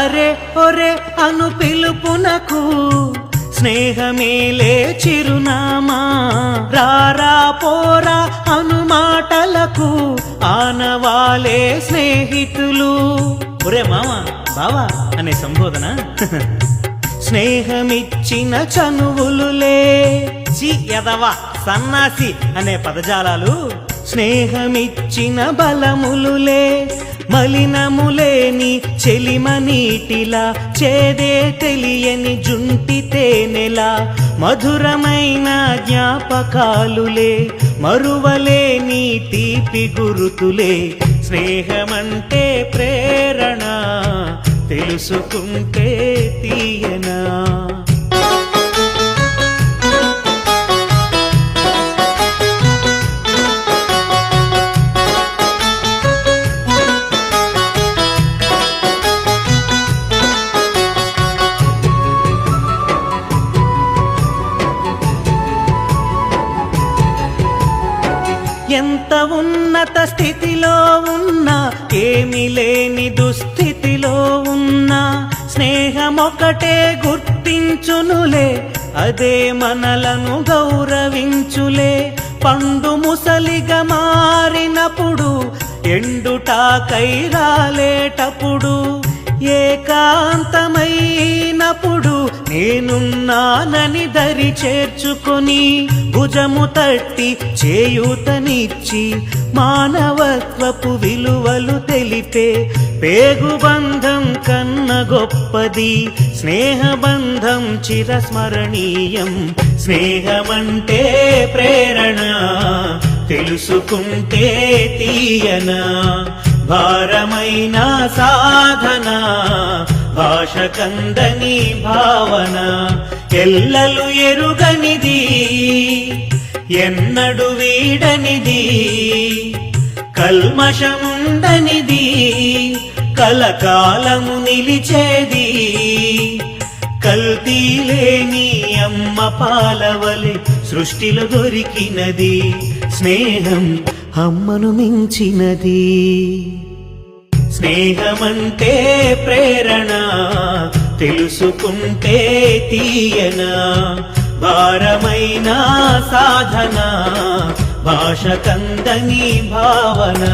అరే ఒరే అను పిలుపునకు స్నేహమేలే చిరునామా. రారా పోరా అను మాటలకు ఆనవాలే స్నేహితులు. ఒరే మామ బావా అనే సంబోధన. స్నేహమిచ్చిన చనువులులే చి యదవా సన్నాసి అనే పదజాలాలు. స్నేహమిచ్చిన బలములులే మలినములేని చెలిమ నీటిలా చేదే తెలియని జుంటి తేనెలా మధురమైన జ్ఞాపకాలులే మరువలేని తీపి గురుతులే. స్నేహమంటే ప్రేరణ తెలుసుకుంటే తీయనా? ఎంత ఉన్నత స్థితిలో ఉన్నా ఏమి లేని దుస్థితిలో ఉన్నా స్నేహమొకటే గుర్తించునులే అదే మనలను గౌరవించులే. పండు ముసలిగా మారినప్పుడు ఎండుటాకై రాలేటప్పుడు ఏకాంతమై నేనున్నానని దరి చేర్చుకొని భుజము తట్టి చేయూతనిచ్చి మానవత్వపు విలువలు తెలిపే పేగుబంధం కన్న గొప్పది స్నేహబంధం చిరస్మరణీయం. స్నేహమంటే ప్రేరణ తెలుసుకుంటే తీయనా భారమైన సాధనా భాష కందని భావన ఎల్లలు ఎరుగనిది ఎన్నడు వీడనిది కల్మషముండనిది కలకాలము నిలిచేది. కల్తీ లేని అమ్మ పాలవలి సృష్టిలో దొరికినది స్నేహం అమ్మను మించినది. స్నేహమంటే ప్రేరణ తెలుసుకుంటే తీయనా భారమైన సాధన భాష కందని భావన.